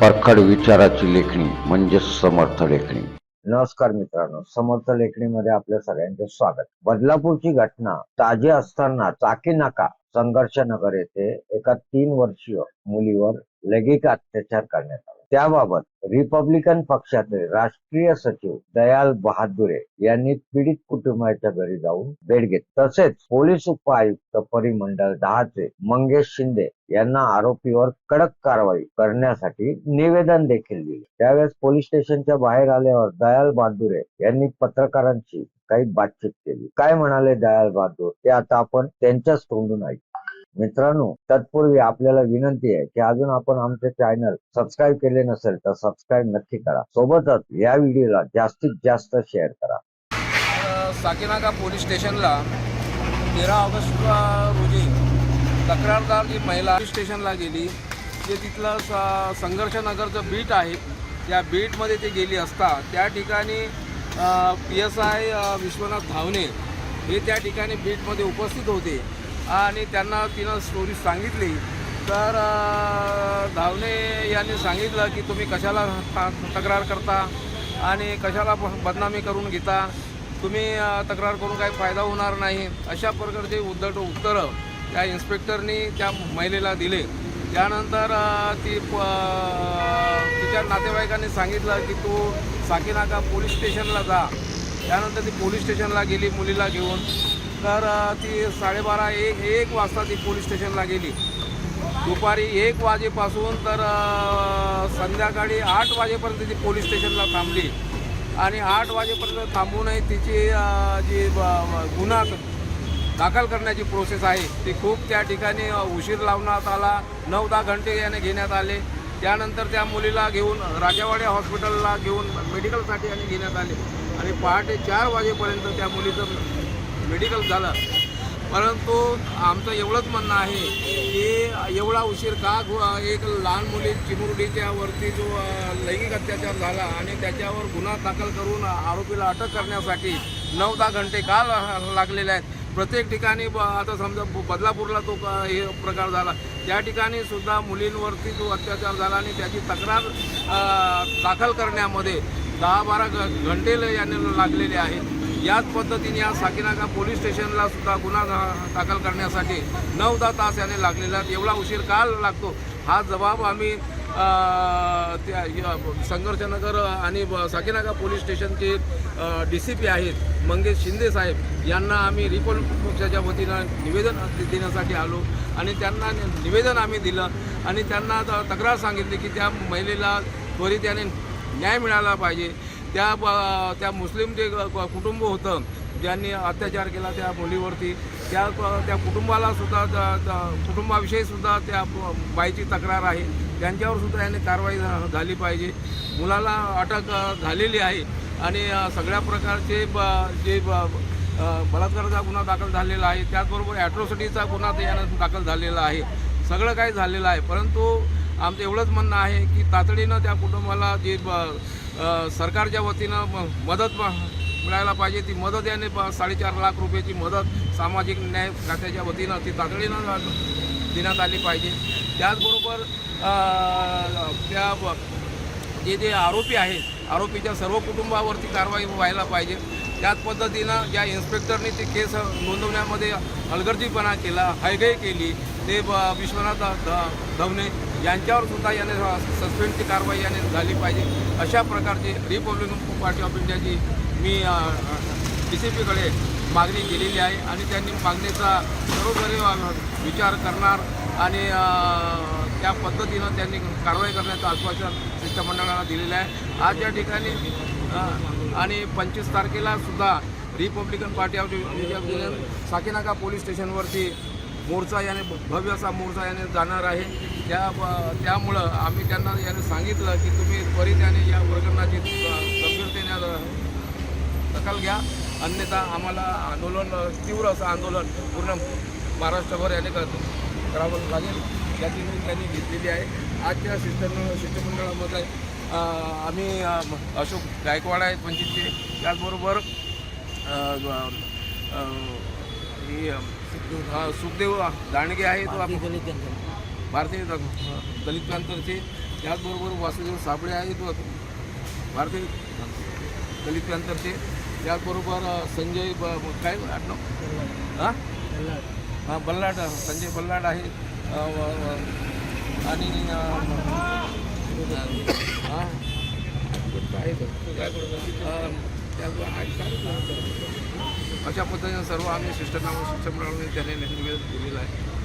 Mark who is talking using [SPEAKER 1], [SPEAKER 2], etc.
[SPEAKER 1] परखड विचाराची लेखणी म्हणजेच समर्थ लेखणी.
[SPEAKER 2] नमस्कार मित्रांनो समर्थ लेखणीमध्ये आपल्या सगळ्यांचे स्वागत. बदलापूरची घटना ताजी असताना चाकी नाका संघर्ष नगर येथे एका तीन वर्षीय मुलीवर लैंगिक अत्याचार करण्यात आला. त्याबाबत रिपब्लिकन पक्षाचे राष्ट्रीय सचिव दयाल बहादुरे यांनी पीडित कुटुंबाच्या घरी जाऊन भेट घेतली. तसेच पोलीस उपायुक्त परिमंडळ दहाचे मंगेश शिंदे यांना आरोपीवर कडक कारवाई करण्यासाठी निवेदन देखील दिले. त्यावेळेस पोलीस स्टेशनच्या बाहेर आल्यावर दयाल बहादुरे यांनी पत्रकारांशी काही बातचीत केली. काय म्हणाले दयाल बहादूर? ते आता आपण त्यांच्याच तोंडून ऐकू. मित्रांनो तत्पूर्वी आपल्याला विनंती आहे की अजून आपण आमचे चॅनल सबस्क्राईब केले नसेल तर सबस्क्राईब नक्की करा. सोबतच या व्हिडिओला जास्तीत जास्त शेअर करा.
[SPEAKER 3] अ, साकीनाका पोलीस स्टेशनला तेरा ऑगस्ट रोजी तक्रारदार जी महिला पोलीस स्टेशनला गेली जे तिथलं संघर्षनगरचं संघर्ष नगरचं बीट आहे त्या बीटमध्ये ते गेली असता त्या ठिकाणी पी एस आय विश्वनाथ धावणे हे त्या ठिकाणी बीटमध्ये उपस्थित होते. आणि त्यांना तिनं स्टोरी सांगितली. तर धावणे यांनी सांगितलं की तुम्ही कशाला ता- तक्रार करता आणि कशाला ब- बदनामी करून घेता? तुम्ही तक्रार करून काही फायदा होणार नाही. अशा प्रकारचे उद्धट उत्तरं त्या इन्स्पेक्टरनी त्या महिलेला दिले. त्यानंतर ती प- तिच्या नातेवाईकांनी सांगितलं की तू साकीनाका पोलीस स्टेशनला जा. त्यानंतर ती पोलीस स्टेशनला गेली मुलीला घेऊन. तर ती साडेबारा एक एक वाजता ती पोलीस स्टेशनला गेली. दुपारी एक वाजेपासून तर संध्याकाळी आठ वाजेपर्यंत ती पोलीस स्टेशनला थांबली. आणि आठ वाजेपर्यंत थांबूनही तिची जी ब- गुन्हा दाखल करण्याची प्रोसेस आहे ती खूप त्या ठिकाणी उशीर लावण्यात आला. नऊ दहा घंटे याने घेण्यात आले. त्यानंतर त्या मुलीला घेऊन राजावाड्या हॉस्पिटलला घेऊन मेडिकलसाठी आणि घेण्यात आले. आणि पहाटे चार वाजेपर्यंत त्या मुलीचं मेडिकल झालं. परंतु आमचं एवढंच म्हणणं आहे की एवढा उशीर का गु- एक लहान मुली चिमुरडीच्या वरती जो लैंगिक अत्याचार झाला आणि त्याच्यावर गुन्हा दाखल करून आरोपीला अटक करण्यासाठी नऊ दहा घंटे का ला- लागलेले आहेत? प्रत्येक ठिकाणी ब- आता समजा ब- बदलापूरला तो हे प्रकार झाला. त्या ठिकाणी सुद्धा मुलींवरती जो अत्याचार झाला आणि त्याची तक्रार दाखल करण्यामध्ये दहा बारा घ- घंटे यांनी याने लागलेले आहेत. याच पद्धतीने या साकीनाका पोलीस स्टेशनला सुद्धा गुन्हा दाखल करण्यासाठी नऊ दहा तास याने लागलेला आहेत. एवढा उशीर का लागतो? हा जबाब आम्ही त्या संघर्षनगर आणि साकीनाका पोलीस स्टेशनचे डी सी पी आहेत मंगेश शिंदे साहेब यांना आम्ही रिपोर्ट पक्षाच्या वतीनं निवेदन देण्यासाठी आलो आणि त्यांना नि- निवेदन आम्ही दिलं आणि त्यांना तक्रार सांगितली की त्या महिलेला त्वरित याने न्याय मिळाला पाहिजे. त्या ब- त्या मुस्लिम जे कुटुंब होतं ज्यांनी अत्याचार केला त्या मुलीवरती त्या त्या कुटुंबाला सुद्धा त्या- कुटुंबाविषयी सुद्धा त्या बाईची तक्रार आहे. त्यांच्यावर सुद्धा याने कारवाई झा- झाली पाहिजे. मुलाला अटक झालेली आहे आणि सगळ्या प्रकारचे ब जे ब बलात्काराचा गुन्हा दाखल झालेला आहे त्याचबरोबर ॲट्रॉसिटीचा गुन्हा यानं दाखल झालेला आहे. सगळं काही झालेलं आहे. परंतु आमचं एवढंच म्हणणं आहे की तातडीनं त्या कुटुंबाला जे ब सरकारच्या वतीनं म- मदत मिळायला पाहिजे. ती मदत याने साडेचार लाख रुपयाची मदत सामाजिक न्याय खात्याच्या वतीनं ती तातडीनं देण्यात आली पाहिजे. त्याचबरोबर त्या ब- जे जे आरोपी आहेत आरोपीच्या सर्व कुटुंबावरती कारवाई व्हायला पाहिजे. त्याच पद्धतीनं ज्या इन्स्पेक्टरनी ती केस नोंदवण्यामध्ये हलगर्जीपणा केला हयगय केली ते ब विश्वनाथ ध- धवणे यांच्यावर सुद्धा याने सस्पेंडची कारवाई याने झाली पाहिजे. अशा प्रकारची रिपब्लिकन पार्टी ऑफ इंडियाची मी डी सी पीकडे मागणी केलेली आहे आणि त्यांनी मागणीचा बरोबर विचार करणार आणि त्या पद्धतीनं त्यांनी कारवाई करण्याचं आश्वासन शिष्टमंडळाला दिलेलं आहे. आज या ठिकाणी आणि पंचवीस तारखेला सुद्धा Republican party of India Sakinaka police स्टेशनवरती मोर्चा याने भव्य असा मोर्चा याने जाणार आहे. त्या ब- त्यामुळं आम्ही त्यांना याने सांगितलं की तुम्ही त्वरित याने या प्रकरणाची अ, गंभीरतेने दखल घ्या. अन्यथा आम्हाला आंदोलन तीव्र असं आंदोलन पूर्ण महाराष्ट्रभर याने कर करावं लागेल. याची नोंद त्यांनी घेतलेली आहे. आजच्या शिष्ट शिष्टमंडळामध्ये आम्ही अशोक गायकवाड आहेत पंचितचे त्याचबरोबर सुखदेव दांडगे आहेत. भारतीय दलित पॅंथरचे त्याचबरोबर वासुदेव साबळे आहेत व भारतीय दलित पॅंथरचे त्याचबरोबर संजय ब काय आडनाव हां? हां बल्लाट संजय बल्लाट आहे. आणि हां? अशा पद्धतीने सर्व आम्ही शिष्टकाम शिक्षण प्रणाली त्याने निवेदन दिलेलं आहे.